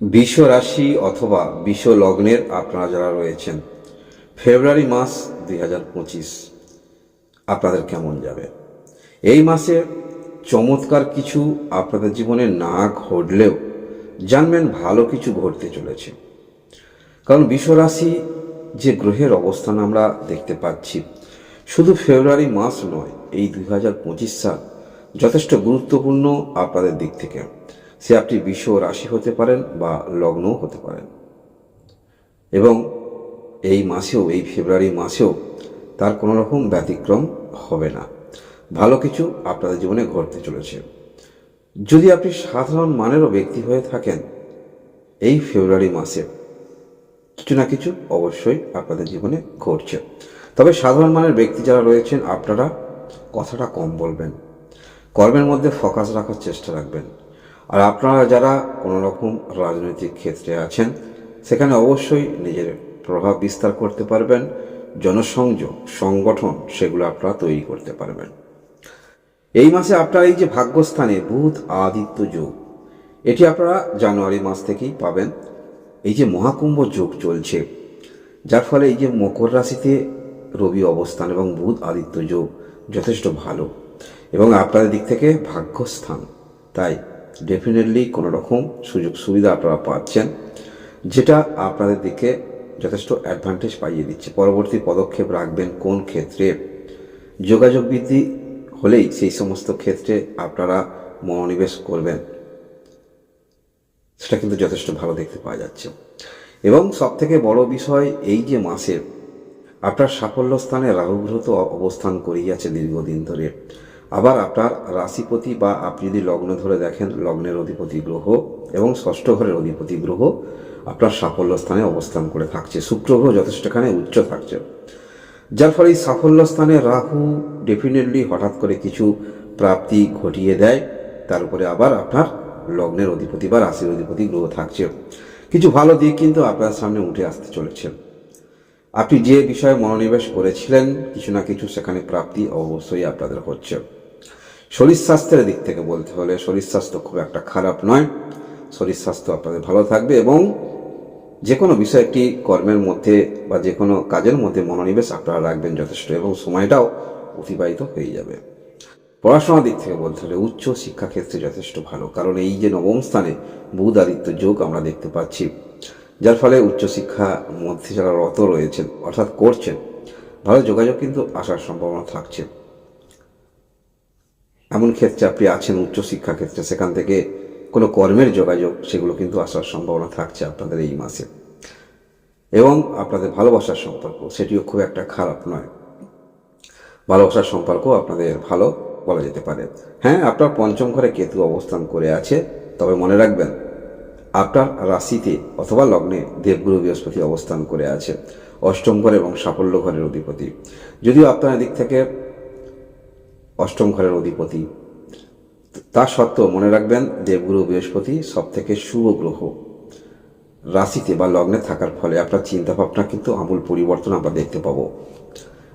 বিশ্ব রাশি অথবা বিশ্ব লগ্নের আপনারা যারা রয়েছেন, ফেব্রুয়ারি মাস দুই হাজার পঁচিশ, আপনাদের কেমন যাবে? এই মাসে চমৎকার কিছু আপনাদের জীবনে না ঘটলেও জানবেন ভালো কিছু ঘটতে চলেছে। কারণ বিশ্বরাশি যে গ্রহের অবস্থান আমরা দেখতে পাচ্ছি, শুধু ফেব্রুয়ারি মাস নয়, এই দুই হাজার পঁচিশ সাল যথেষ্ট গুরুত্বপূর্ণ আপনাদের দিক থেকে। সে আপনি বিশ্ব রাশি হতে পারেন বা লগ্নও হতে পারেন। এবং এই মাসেও, এই ফেব্রুয়ারি মাসেও তার কোনো রকম ব্যতিক্রম হবে না। ভালো কিছু আপনাদের জীবনে ঘটতে চলেছে। যদি আপনি সাধারণ মানেরও ব্যক্তি হয়ে থাকেন, এই ফেব্রুয়ারি মাসে কিছু না কিছু অবশ্যই আপনাদের জীবনে ঘটছে। তবে সাধারণ মানের ব্যক্তি যারা রয়েছেন, আপনারা কথাটা কম বলবেন। কর্মের মধ্যে ফোকাস রাখার চেষ্টা রাখবেন। আর আপনারা যারা কোনো রকম রাজনৈতিক ক্ষেত্রে আছেন, সেখানে অবশ্যই নিজের প্রভাব বিস্তার করতে পারবেন, জনসংযোগ, সংগঠন সেগুলো আপনারা তৈরি করতে পারবেন। এই মাসে আপনার এই যে ভাগ্যস্থানে বুধ আদিত্য যোগ, এটি আপনারা জানুয়ারি মাস থেকেই পাবেন। এই যে মহাকুম্ভ যোগ চলছে, যার ফলে এই যে মকর রাশিতে রবি অবস্থান এবং বুধ আদিত্য যোগ যথেষ্ট ভালো এবং আপনাদের দিক থেকে ভাগ্যস্থান। তাই ডেফিনেটলি কোনো রকম সুযোগ সুবিধা আপনারা পাচ্ছেন, যেটা আপনাদের দিকে যথেষ্ট অ্যাডভান্টেজ পাইয়ে দিচ্ছে। পরবর্তী পদক্ষেপ রাখবেন কোন ক্ষেত্রে? যোগাযোগ বৃদ্ধি হলেই সেই সমস্ত ক্ষেত্রে আপনারা মনোনিবেশ করবেন। সেটা কিন্তু যথেষ্ট ভালো দেখতে পাওয়া যাচ্ছে। এবং সব থেকে বড় বিষয় এই যে মাসে আপনার সাফল্য স্থানে রাহুগ্রহ তো অবস্থান করেই আছে দীর্ঘদিন ধরে। আবার আপনার রাশিপতি বা আপনি যদি লগ্ন ধরে দেখেন, লগ্নের অধিপতি গ্রহ এবং ষষ্ঠ ঘরের অধিপতি গ্রহ আপনার সাফল্য স্থানে অবস্থান করে থাকছে। শুক্র গ্রহ যথেষ্টখানে উচ্চ থাকছে। যার ফলে এই সাফল্য স্থানে রাহু ডেফিনেটলি হঠাৎ করে কিছু প্রাপ্তি ঘটিয়ে দেয়। তার উপরে আবার আপনার লগ্নের অধিপতি বা রাশির অধিপতি গ্রহ থাকছে। কিছু ভালো দিক কিন্তু আপনার সামনে উঠে আসতে চলেছে। আপনি যে বিষয়ে মনোনিবেশ করেছিলেন, কিছু না কিছু সেখানে প্রাপ্তি অবশ্যই আপনাদের হচ্ছে। শরীর স্বাস্থ্যের দিক থেকে বলতে হলে শরীর স্বাস্থ্য খুব একটা খারাপ নয়। শরীর স্বাস্থ্য আপনাদের ভালো থাকবে এবং যে কোনো বিষয় একটি কর্মের মধ্যে বা যে কোনো কাজের মধ্যে মনোনিবেশ আপনারা রাখবেন যথেষ্ট এবং সময়টাও অতিবাহিত হয়ে যাবে। পড়াশোনার দিক থেকে বলতে হলে উচ্চ শিক্ষা ক্ষেত্রে যথেষ্ট ভালো, কারণ এই যে নবম স্থানে বুধ আদিত্য যোগ আমরা দেখতে পাচ্ছি, যার ফলে উচ্চশিক্ষা মধ্যে যারা রত রয়েছেন অর্থাৎ করছেন, ভালো যোগাযোগ কিন্তু আসার সম্ভাবনা থাকছে। এমন ক্ষেত্রে আপনি আছেন, উচ্চশিক্ষা ক্ষেত্রে, সেখান থেকে কোনো কর্মের যোগাযোগ, সেগুলো কিন্তু আসার সম্ভাবনা থাকছে আপনাদের এই মাসে। এবং আপনাদের ভালোবাসার সম্পর্ক, সেটিও খুব একটা খারাপ নয়। ভালোবাসার সম্পর্ক আপনাদের ভালো বলা যেতে পারে। হ্যাঁ আপনার পঞ্চম ঘরে কেতু অবস্থান করে আছে, তবে মনে রাখবেন, আপনার রাশিতে অথবা লগ্নে দেবগুরু বৃহস্পতি অবস্থান করে আছে, অষ্টম ঘর এবং সাফল্য ঘরের অধিপতি। যদিও আপনার দিক থেকে অষ্টম ঘরের অধিপতি। তা সত্ত্বেও মনে রাখবেন দেবগুরু বৃহস্পতি সব থেকে শুভ গ্রহ। রাশিতে বা লগ্নে থাকার ফলে আপনার চিন্তাভাবনা কিন্তু আমূল পরিবর্তন আমরা দেখতে পাবো।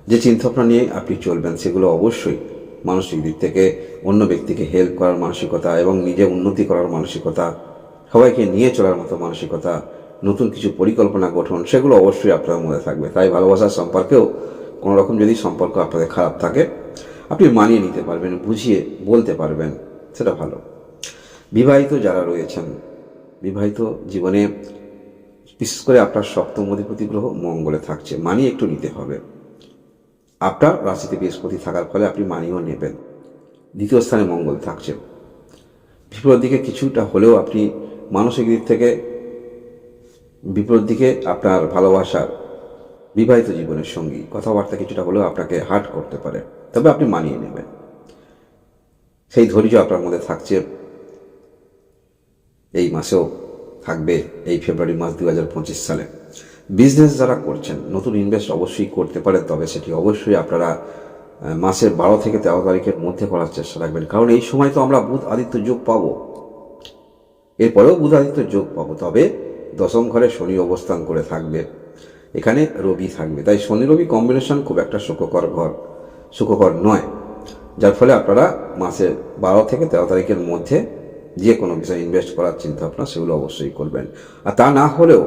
যে চিন্তাভাবনা নিয়ে আপনি চলবেন সেগুলো অবশ্যই মানসিক দিক থেকে, অন্য ব্যক্তিকে হেল্প করার মানসিকতা এবং নিজে উন্নতি করার মানসিকতা, সবাইকে নিয়ে চলার মতো মানসিকতা, নতুন কিছু পরিকল্পনা গঠন, সেগুলো অবশ্যই আপনার মধ্যে থাকবে। তাই ভালোবাসার সম্পর্কেও কোনো রকম যদি সম্পর্ক আপনাদের খারাপ থাকে আপনি মানিয়ে নিতে পারবেন, বুঝিয়ে বলতে পারবেন, সেটা ভালো। বিবাহিত যারা রয়েছেন, বিবাহিত জীবনে বিশেষ করে আপনার সপ্তম অধিপতি গ্রহ মঙ্গলে থাকছে মানিয়ে একটু নিতে হবে। আপনার রাশিতে বৃহস্পতি থাকার ফলে আপনি মানিয়েও নেবেন। দ্বিতীয় স্থানে মঙ্গল থাকছে। বিপরীত দিকে কিছুটা হলেও আপনি মানসিক দিক থেকে বিপরীত দিকে আপনার ভালোবাসার বিবাহিত জীবনের সঙ্গী। কথাবার্তা কিছুটা হলেও আপনাকে হার্ট করতে পারে। তবে আপনি মানিয়ে নেবেন। সেই ধৈর্য আপনার মধ্যে থাকছে। এই মাসেও থাকবে এই ফেব্রুয়ারি মাস দু হাজার পঁচিশ সালে। বিজনেস যারা করছেন, নতুন ইনভেস্ট অবশ্যই করতে পারেন, তবে সেটি অবশ্যই আপনারা মাসের বারো থেকে তেরো তারিখের মধ্যে করার চেষ্টা রাখবেন। কারণ এই সময় তো আমরা বুধ আদিত্য যোগ পাবো। এরপরেও বুধ আদিত্য যোগ পাবো, তবে দশম ঘরে শনি অবস্থান করে থাকবে। এখানে রবি থাকবে। তাই শনি রবি কম্বিনেশন খুব একটা সুখকর ঘর, সুখকর নয়। যার ফলে আপনারা মাসের বারো থেকে তেরো তারিখের মধ্যে যে কোনো বিষয়ে ইনভেস্ট করার চিন্তা ভাবনা সেগুলো অবশ্যই করবেন। আর তা না হলেও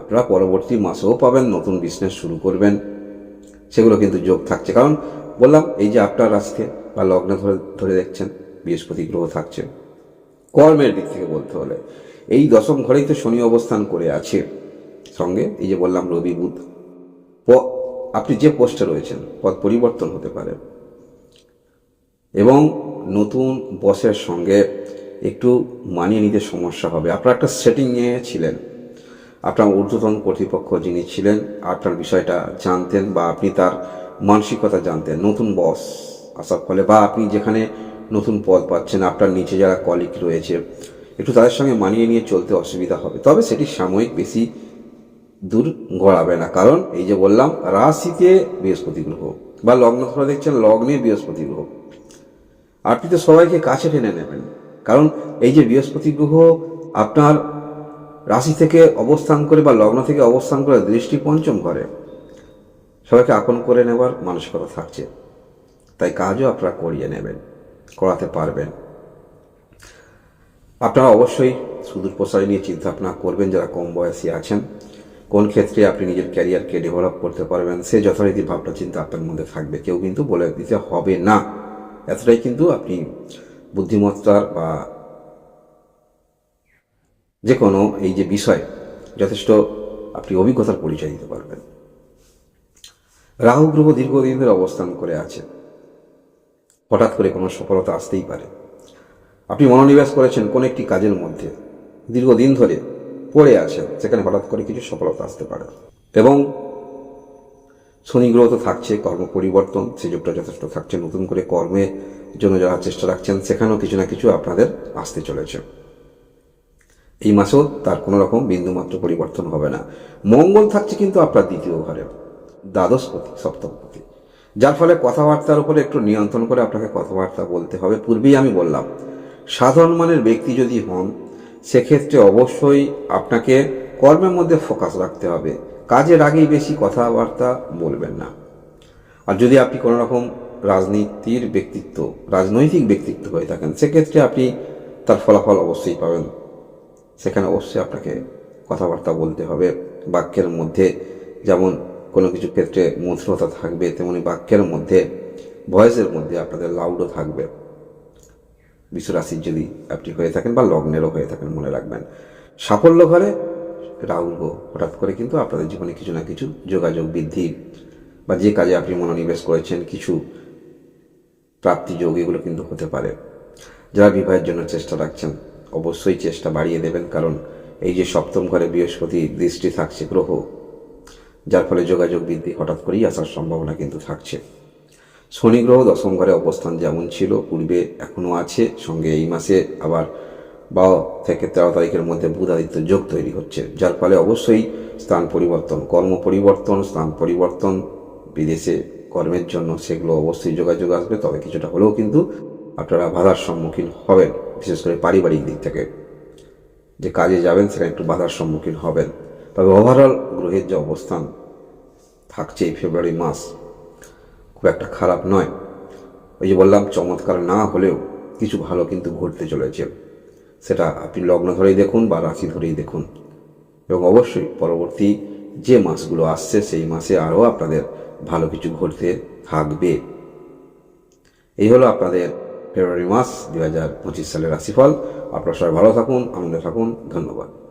আপনারা পরবর্তী মাসেও পাবেন, নতুন বিজনেস শুরু করবেন। সেগুলো কিন্তু যোগ থাকছে। কারণ বললাম, এই যে আপনার রাশিতে বা লগ্নে ধরে ধরে দেখছেন, বৃহস্পতি গ্রহ থাকছে। কর্মের দিক থেকে বলতে হলে, এই দশম ঘরেই তো শনি অবস্থান করে আছে। সঙ্গে এই যে বললাম রবি বুধ আপনি যে পোস্টে রয়েছেন, পদ পরিবর্তন হতে পারে। এবং নতুন বসের সঙ্গে একটু মানিয়ে নিতে সমস্যা হবে। আপনার একটা সেটিংয়ে ছিলেন। আপনার ঊর্ধ্বতন কর্তৃপক্ষ যিনি ছিলেন, আপনার বিষয়টা জানতেন বা আপনি তার মানসিকতা জানতেন। নতুন বস আসার ফলে বা আপনি যেখানে নতুন পদ পাচ্ছেন, আপনার নিচে যারা কলিগ রয়েছে, একটু তাদের সঙ্গে মানিয়ে নিয়ে চলতে অসুবিধা হবে। তবে সেটি সাময়িক বেশি দূর গড়াবে না। কারণ এই যে বললাম, রাশিতে বৃহস্পতি গ্রহ বা লগ্ন ধরে দেখছেন লগ্নে বৃহস্পতি গ্রহ। আপনি তো সবাইকে কাছে টেনে নেবেন। কারণ এই যে বৃহস্পতি গ্রহ, আপনার রাশি থেকে অবস্থান করে বা লগ্ন থেকে অবস্থান করে দৃষ্টি পঞ্চম করে, সবাইকে আপন করে নেবার মানসিকতা থাকছে। তাই কাজও আপনারা করিয়ে নেবেন, করাতে পারবেন। আপনারা অবশ্যই সুদূর প্রসারী নিয়ে চিন্তা ভাবনা করবেন, যারা কম বয়সী আছেন। কোন ক্ষেত্রে আপনি নিজের ক্যারিয়ারকে ডেভেলপ করতে পারবেন, সে যথারীতি ভাবনা চিন্তা আপনার মধ্যে থাকবে। কেউ কিন্তু বলে দিতে হবে না। এতটাই কিন্তু আপনি বুদ্ধিমত্তার বা যে কোনো এই যে বিষয়, যথেষ্ট আপনি অভিজ্ঞতার পরিচয় দিতে পারবেন। রাহু গ্রহ দীর্ঘদিন ধরে অবস্থান করে আছে। হঠাৎ করে কোনো সফলতা আসতেই পারে। আপনি মনোনিবেশ করেছেন কোন একটি কাজের মধ্যে। দীর্ঘদিন ধরে পড়ে আছেন সেখানে হঠাৎ করে কিছু সফলতা আসতে পারে। এবং শনি গ্রহ তো থাকছে, কর্ম পরিবর্তন সুযোগটা যথেষ্ট থাকছে, নতুন করে কর্মের জন্য যারা চেষ্টা রাখছেন, সেখানেও কিছু না কিছু আপনাদের আসতে চলেছে। এই মাসেও তার কোনো রকম বিন্দুমাত্র পরিবর্তন হবে না। মঙ্গল থাকছে কিন্তু আপনার দ্বিতীয় ঘরে, দ্বাদশপতি, সপ্তমপতি। যার ফলে কথাবার্তার উপরে একটু নিয়ন্ত্রণ করে আপনাকে কথাবার্তা বলতে হবে। পূর্বেই আমি বললাম, সাধারণ মানের ব্যক্তি যদি হন সেক্ষেত্রে অবশ্যই আপনাকে কর্মের মধ্যে ফোকাস রাখতে হবে। কাজের আগেই বেশি কথাবার্তা বলবেন না। আর যদি আপনি কোনো রকম রাজনীতির ব্যক্তিত্ব, রাজনৈতিক ব্যক্তিত্ব হয়ে থাকেন, সেক্ষেত্রে আপনি তার ফলাফল অবশ্যই পাবেন। সেখানে অবশ্যই আপনাকে কথাবার্তা বলতে হবে। বাক্যের মধ্যে যেমন কোনো কিছু ক্ষেত্রে মধুরতা থাকবে, তেমনি বাক্যের মধ্যে ভয়েসের মধ্যে আপনাদের লাউডও থাকবে। বিশ্বরাশির যদি আপনি হয়ে থাকেন বা লগ্নেরও হয়ে থাকেন, মনে রাখবেন। সাফল্য ঘরে রাহুল গ্রহ হঠাৎ করে কিন্তু আপনাদের জীবনে কিছু না কিছু যোগাযোগ বৃদ্ধি বা যে কাজে আপনি মনোনিবেশ করেছেন, কিছু প্রাপ্তি যোগ, এগুলো কিন্তু হতে পারে। যারা বিবাহের জন্য চেষ্টা রাখছেন, অবশ্যই চেষ্টা বাড়িয়ে দেবেন, কারণ এই যে সপ্তম ঘরে বৃহস্পতি দৃষ্টি থাকছে, গ্রহ, যার ফলে যোগাযোগ বৃদ্ধি হঠাৎ করেই আসার সম্ভাবনা কিন্তু থাকছে। শনি গ্রহ দশম ঘরে অবস্থান যেমন ছিল, পূর্বে এখনও আছে। সঙ্গে এই মাসে আবার বারো থেকে তেরো তারিখের মধ্যে বুধ আদিত্য যোগ তৈরি হচ্ছে। যার ফলে অবশ্যই স্থান পরিবর্তন, কর্ম পরিবর্তন, স্থান পরিবর্তন, বিদেশে কর্মের জন্য সেগুলো অবশ্যই যোগাযোগ আসবে। তবে কিছুটা হলেও কিন্তু আপনারা বাধার সম্মুখীন হবেন, বিশেষ করে পারিবারিক দিক থেকে। যে কাজে যাবেন সেখানে একটু বাধার সম্মুখীন হবেন। তবে ওভারঅল গ্রহের যে অবস্থান থাকছে এই ফেব্রুয়ারি মাস খুব একটা খারাপ নয়। ওই যে বললাম, চমৎকার না হলেও কিছু ভালো কিন্তু ঘটতে চলেছে। সেটা আপনি লগ্ন ধরেই দেখুন বা রাশি ধরেই দেখুন। এবং অবশ্যই পরবর্তী যে মাসগুলো আসছে, সেই মাসে আরও আপনাদের ভালো কিছু ঘটতে থাকবে। এই হলো আপনাদের ফেব্রুয়ারি মাস দু হাজার পঁচিশ সালের রাশিফল। আপনারা সবাই ভালো থাকুন, আনন্দে থাকুন। ধন্যবাদ।